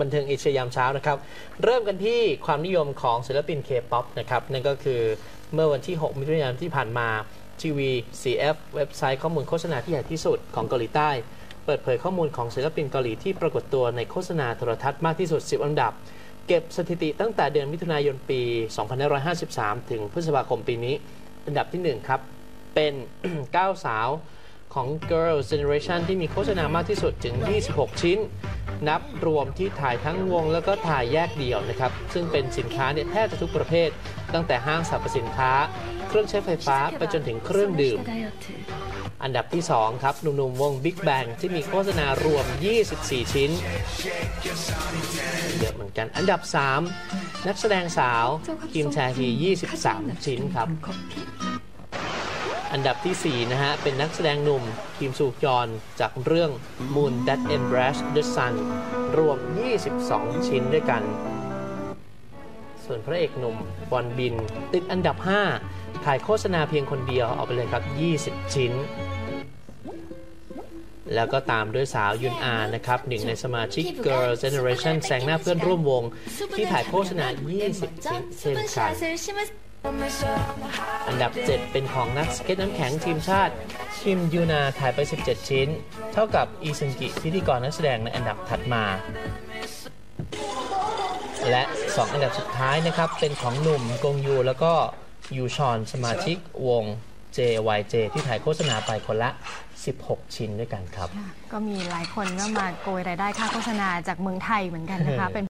บันเทิงเอเชียยามเช้านะครับ เริ่มกันที่ความนิยมของศิลปินเคป๊อปนะครับ นั่นก็คือเมื่อวันที่ 6 มิถุนายนที่ผ่านมาทีวี CF เว็บไซต์ข้อมูลโฆษณาที่ใหญ่ที่สุดของเกาหลีใต้ เปิดเผยข้อมูลของศิลปินเกาหลีที่ปรากฏตัวในโฆษณาโทรทัศน์มากที่สุด 10 อันดับ เก็บสถิติตั้งแต่เดือนมิถุนายนปี 2553 ถึงพฤษภาคมปีนี้ อันดับที่ 1 ครับ เป็น 9 สาวของ Girls Generation ที่มีโฆษณามากที่สุดถึง 26 ชิ้น นับรวมที่ถ่ายทั้งวงแล้วก็ถ่ายแยกเดี่ยวนะครับ ซึ่งเป็นสินค้าเนี่ยแทบจะทุกประเภท ตั้งแต่ห้างสรรพสินค้า เครื่องใช้ไฟฟ้าไปจนถึงเครื่องดื่ม อันดับที่ 2 ครับหนุ่มๆวง Big Bang ที่มีโฆษณารวม 24 ชิ้น เยอะเหมือนกัน อันดับ 3 นักแสดงสาวคิมแชฮี 23 ชิ้นครับ อันดับทีสี่ 4 นะฮะ เป็นนักแสดงหนุ่มคิมซูกยอนจากเรื่อง Moon That Embraced the Sun รวม 22 ชิ้นด้วยกัน ส่วนพระเอกหนุ่มบอลบิน ติดอันดับ 5 ถ่ายโฆษณาเพียงคนเดียวเอาไปเลยครับ 20 ชิ้น แล้วก็ตามด้วยสาวยุนอานะครับ หนึ่งในสมาชิก Girl Generation แซงหน้าเพื่อนร่วมวง ที่ถ่ายโฆษณา 20 ชิ้นเช่นกัน อันดับ 7 เป็นของนักสเก็ตน้ำแข็งทีมชาติคิมยูนาถ่ายไป 17 ชิ้น เท่ากับอีซึงกิพิธีกรนักแสดงในอันดับถัดมา และ 2 อันดับสุดท้ายนะครับ เป็นของหนุ่มกงยูแล้วก็ยูชอนสมาชิกวง JYJ ที่ถ่ายโฆษณาไปคนละ 16 ชิ้นด้วยกันครับ ก็มีหลายคนก็มาโกยรายได้ค่าโฆษณาจากเมืองไทยเหมือนกันนะคะเป็น